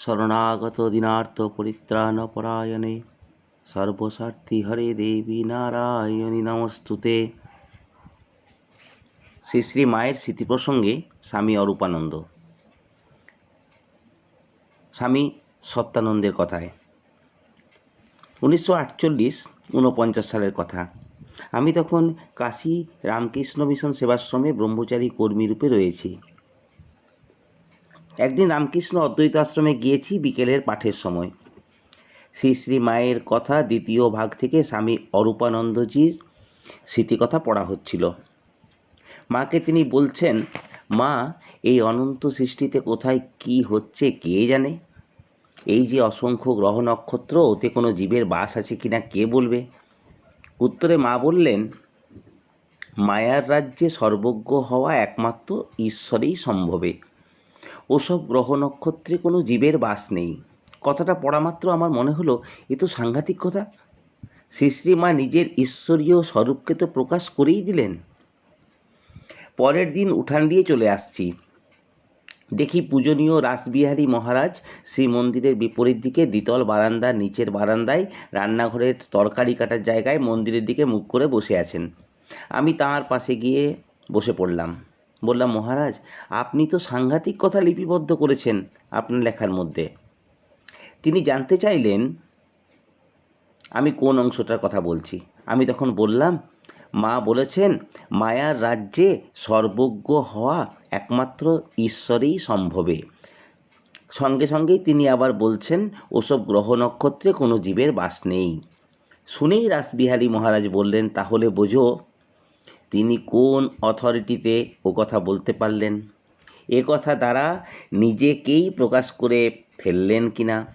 শরণাগত দিনার্থ পরিত্রাণ পরায়ণে সর্বস্বার্থী হরে দেবী নারায়ণী, নমস্তুতে। শ্রী শ্রী মায়ের স্মৃতি প্রসঙ্গে স্বামী অরূপানন্দ। স্বামী সত্যানন্দের কথায়। উনিশশো আটচল্লিশ ঊনপঞ্চাশ সালের কথা। আমি তখন কাশী রামকৃষ্ণ মিশন সেবাশ্রমে ব্রহ্মচারী কর্মী রূপে রয়েছি। একদিন রামকৃষ্ণ অদ্বৈত আশ্রমে গিয়েছি বিকেলের পাঠের সময়। শ্রী শ্রী মায়ের কথা দ্বিতীয় ভাগ থেকে স্বামী অরূপানন্দজির স্মৃতিকথা পড়া হচ্ছিল। মাকে তিনি বলছেন, মা, এই অনন্ত সৃষ্টিতে কোথায় কি হচ্ছে কে জানে? এই যে অসংখ্য গ্রহ নক্ষত্র, ওতে কোনো জীবের বাস আছে কিনা কে বলবে? উত্তরে মা বললেন, মায়ার রাজ্যে সর্বজ্ঞ হওয়া একমাত্র ঈশ্বরেই সম্ভবে। ওসব গ্রহ নক্ষত্রে কোনো জীবের বাস নেই। কথাটা পড়া মাত্র আমার মনে হলো, এ তো সাংঘাতিক কথা। শ্রী শ্রী মা নিজের ঈশ্বরীয় স্বরূপকে তো প্রকাশ করেই দিলেন। পরের দিন উঠান দিয়ে চলে আসছি। দেখি পূজনীয় রাসবিহারী মহারাজ শ্রী মন্দিরের বিপরীত দিকে দ্বিতল বারান্দার নিচের বারান্দায় রান্নাঘরের তরকারি কাটার জায়গায় মন্দিরের দিকে মুখ করে বসে আছেন। আমি তাঁর পাশে গিয়ে বসে পড়লাম। বললাম, মহারাজ, আপনি তো সাংঘাতিক কথা লিপিবদ্ধ করেছেন আপনার লেখার মধ্যে। তিনি জানতে চাইলেন, আমি কোন অংশটার কথা বলছি। আমি তখন বললাম, মা বলেছেন, মায়ার রাজ্যে সর্বজ্ঞ হওয়া একমাত্র ঈশ্বরেই সম্ভবে। সঙ্গে সঙ্গেই তিনি আবার বলছেন, ওসব গ্রহ নক্ষত্রে কোনো জীবের বাস নেই। শুনেই রাসবিহারী মহারাজ বললেন, তাহলে বোঝো তিনি কোন অথরিটিতে ও কথা বলতে পারলেন? এ কথা দ্বারা নিজেকেই প্রকাশ করে ফেললেন কি না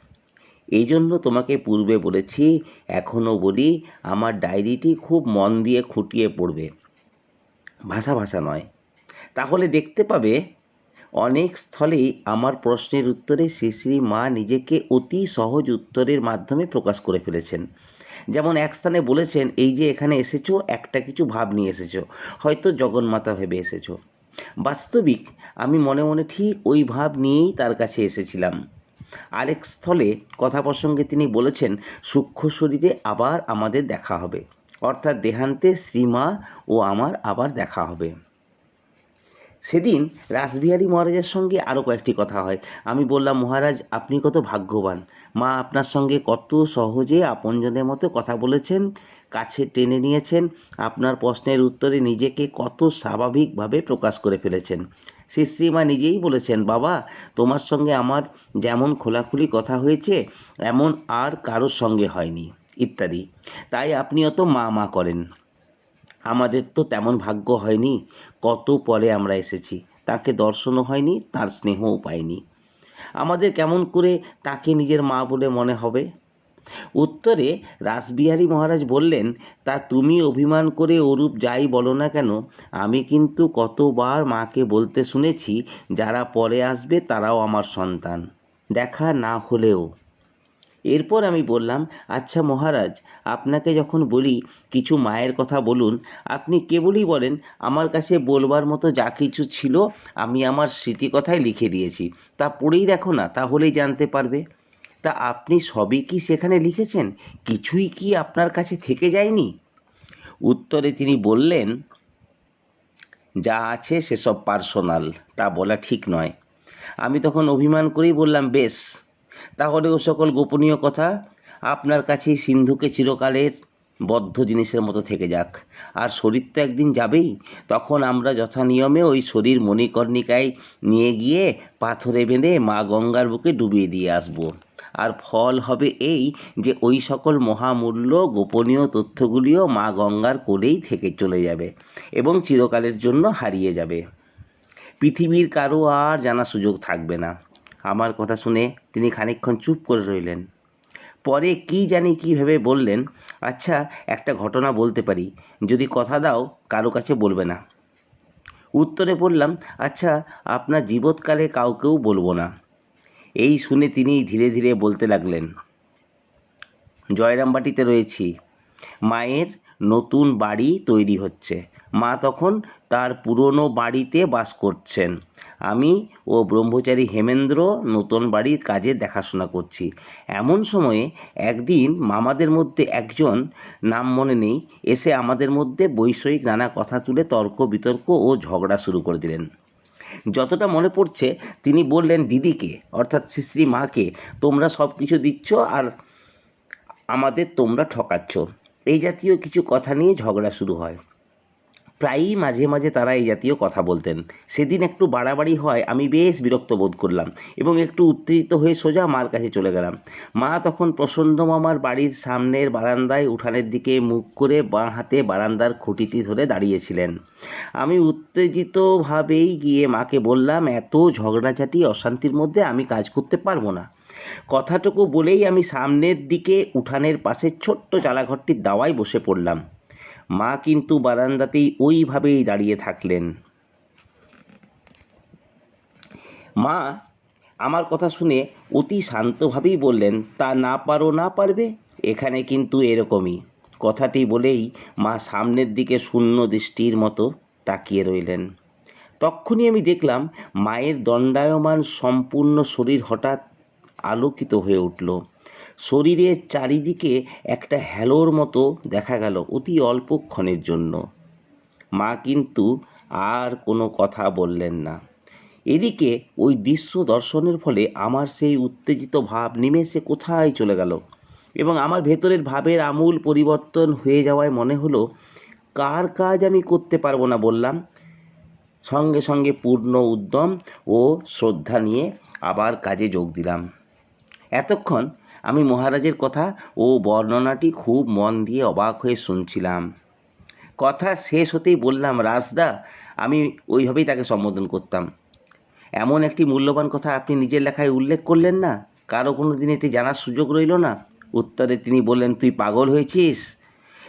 এই জন্য তোমাকে পূর্বে বলেছি এখনও বলি, আমার ডায়েরিটি খুব মন দিয়ে খুঁটিয়ে পড়বে। ভাষা ভাষা নয়। তাহলে দেখতে পাবে, অনেক স্থলেই আমার প্রশ্নের উত্তরে শ্রী শ্রী মা নিজেকে অতি সহজ উত্তরের মাধ্যমে প্রকাশ করে ফেলেছেন। যেমন এক স্থানে বলেছেন, এই যে এখানে এসেছ, একটা কিছু ভাব নিয়ে এসেছ। হয়তো জগন্মাতা ভেবে এসেছ। বাস্তবিক, আমি মনে মনে ঠিক ওই ভাব নিয়েই তার কাছে এসেছিলাম। আরেক স্থলে কথা প্রসঙ্গে তিনি বলেছেন, সূক্ষ্ম শরীরে আবার আমাদের দেখা হবে। অর্থাৎ দেহান্তে শ্রীমা ও আমার আবার দেখা হবে। সেদিন রাসবিহারী মহারাজের সঙ্গে আরও কয়েকটি কথা হয়। আমি বললাম, মহারাজ, আপনি কত ভাগ্যবান। মা আপনার সঙ্গে কত সহজে আপনজনের মতো কথা বলেছেন, কাছে টেনে নিয়েছেন, আপনার প্রশ্নের উত্তরে নিজেকে কত স্বাভাবিকভাবে প্রকাশ করে ফেলেছেন। শ্রী শ্রীমা নিজেই বলেছেন, বাবা, তোমার সঙ্গে আমার যেমন খোলাখুলি কথা হয়েছে, এমন আর কারোর সঙ্গে হয়নি। ইত্যাদি। তাই আপনি অত মা মা করেন। আমাদের তো তেমন ভাগ্য হয়নি, কত পরে আমরা এসেছি। তাকে দর্শনও হয়নি, তার স্নেহও পাইনি আমাদের কেমন করে তাকে নিজের মা বলে মনে হবে? উত্তরে, রাসবিহারী মহারাজ বললেন, তা তুমি অভিমান করে ওরূপ যাই বলো না কেন? আমি কিন্তু কতবার মাকে বলতে শুনেছি, যারা পরে আসবে তারাও আমার সন্তান। দেখা না হলেও। এরপর আমি বললাম আচ্ছা মহারাজ, আপনাকে যখন বলি কিছু মায়ের কথা বলুন, আপনি কেবলই বলেন আমার কাছে বলবার মতো যা কিছু ছিল আমি আমার স্মৃতিকথায় লিখে দিয়েছি। তা পড়েই দেখো না, তাহলেই জানতে পারবে। তা আপনি সবই কি সেখানে লিখেছেন? কিছুই কি আপনার কাছে থেকে যায়নি? উত্তরে তিনি বললেন, যা আছে সেসব পার্সোনাল, তা বলা ঠিক নয়। আমি তখন অভিমান করেই বললাম, বেশ তাহলে ও সকল গোপনীয় কথা আপনার কাছেই সিন্ধুকে চিরকালের বদ্ধ জিনিসের মতো থেকে যাক। আর শরীর তো একদিন যাবেই। তখন আমরা যথা নিয়মে ওই শরীর মণিকর্ণিকায় নিয়ে গিয়ে পাথরে বেঁধে মা গঙ্গার বুকে ডুবিয়ে দিয়ে আসব। আর ফল হবে এই যে ওই সকল মহামূল্য, গোপনীয় তথ্যগুলিও মা গঙ্গার কোলেই থেকে চলে যাবে এবং চিরকালের জন্য হারিয়ে যাবে। পৃথিবীর কারও আর জানা সুযোগ থাকবে না। আমার কথা শুনে তিনি খানিকক্ষণ চুপ করে রইলেন। পরে কি জানি কী ভেবে বললেন আচ্ছা একটা ঘটনা বলতে পারি। যদি কথা দাও, কারও কাছে বলবে না। উত্তরে বললাম আচ্ছা আপনার জীবৎকালে কাউকেও বলব না। এই শুনে তিনি ধীরে ধীরে বলতে লাগলেন, জয়রামবাটিতে রয়েছি। মায়ের নতুন বাড়ি তৈরি হচ্ছে। মা তখন তার পুরনো বাড়িতে বাস করছেন। আমি ও ব্রহ্মচারী হেমেন্দ্র নতুন বাড়ির কাজে দেখাশোনা করছি। এমন সময়ে একদিন মামাদের মধ্যে একজন, নাম মনে নেই, এসে আমাদের মধ্যে বৈষয়িক নানা কথা তুলে তর্ক বিতর্ক ও ঝগড়া শুরু করে দিলেন। যতটা মনে পড়ছে, তিনি বললেন, দিদিকে, অর্থাৎ শ্রী মাকে, তোমরা সব কিছু দিচ্ছ আর আমাদের তোমরা ঠকাচ্ছ। এই জাতীয় কিছু কথা নিয়ে ঝগড়া শুরু হয়। প্রায়ই মাঝে মাঝে তারা এই জাতীয় কথা বলতেন। সেদিন একটু বাড়াবাড়ি হয়, আমি বেশ বিরক্ত বোধ করলাম এবং একটু উত্তেজিত হয়ে সোজা মার কাছে চলে গেলাম। মা তখন প্রসন্ন মামার বাড়ির সামনের বারান্দায় উঠানের দিকে মুখ করে বাঁ হাতে বারান্দার খুঁটিটি ধরে দাঁড়িয়েছিলেন। আমি উত্তেজিতভাবেই গিয়ে মাকে বললাম, এত ঝগড়াঝাটি, অশান্তির মধ্যে আমি কাজ করতে পারব না। কথাটুকু বলেই আমি সামনের দিকে উঠানের পাশে ছোট্ট চালাঘরটির দাওয়ায় বসে পড়লাম। মা কিন্তু বারান্দাতেই ওইভাবেই দাঁড়িয়ে থাকলেন। মা, আমার কথা শুনে অতি শান্তভাবেই বললেন, তা না পারো, না পারবে? এখানে কিন্তু এরকমই। কথাটি বলেই মা সামনের দিকে শূন্য দৃষ্টির মতো তাকিয়ে রইলেন। তক্ষুনি আমি দেখলাম মায়ের দণ্ডায়মান সম্পূর্ণ শরীর হঠাৎ আলোকিত হয়ে উঠল। শরীরের চারিদিকে একটা হ্যালোর মতো দেখা গেল অতি অল্পক্ষণের জন্য। মা কিন্তু আর কোনো কথা বললেন না। এদিকে ওই দৃশ্য দর্শনের ফলে আমার সেই উত্তেজিত ভাব নিমেষে কোথায় চলে গেল এবং আমার ভেতরের ভাবের আমূল পরিবর্তন হয়ে যাওয়ায় মনে হলো, কার কাজ আমি করতে পারব না বললাম। সঙ্গে সঙ্গে পূর্ণ উদ্যম ও শ্রদ্ধা নিয়ে আবার কাজে যোগ দিলাম। এতক্ষণ আমি মহারাজের কথা ও বর্ণনাটি খুব মন দিয়ে অবাক হয়ে শুনছিলাম। কথা শেষ হতেই বললাম, রাজদা, আমি ওইভাবেই তাকে সম্বোধন করতাম। এমন একটি মূল্যবান কথা আপনি নিজের লেখায় উল্লেখ করলেন না? কারও কোনো দিন এটি জানার সুযোগ রইল না? উত্তরে তিনি বললেন, তুই পাগল হয়েছিস?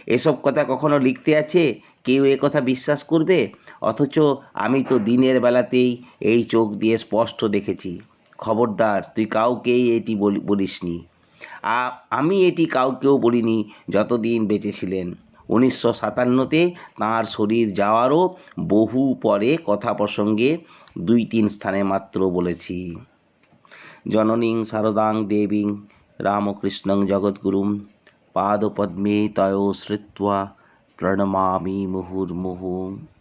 এসব কথা কখনো লিখতে আছে? কেউ এ কথা বিশ্বাস করবে? অথচ আমি তো দিনের বেলাতেই এই চোখ দিয়ে স্পষ্ট দেখেছি। খবরদার, তুই কাউকেই এটি বলি, বলিসনি। আমি এটি কাউকেও বলিনি যতদিন বেঁচে ছিলেন। উনিশশো সাতান্নতে তাঁর শরীর যাওয়ারও বহু পরে কথা প্রসঙ্গে দুই তিন স্থানে মাত্র বলেছি। জননীং শারদাং দেবীং রামকৃষ্ণং জগদ্গুরুম পাদপদ্মে তয় শ্রিত্বা প্রণমামি মুহুর্মুহুঃ।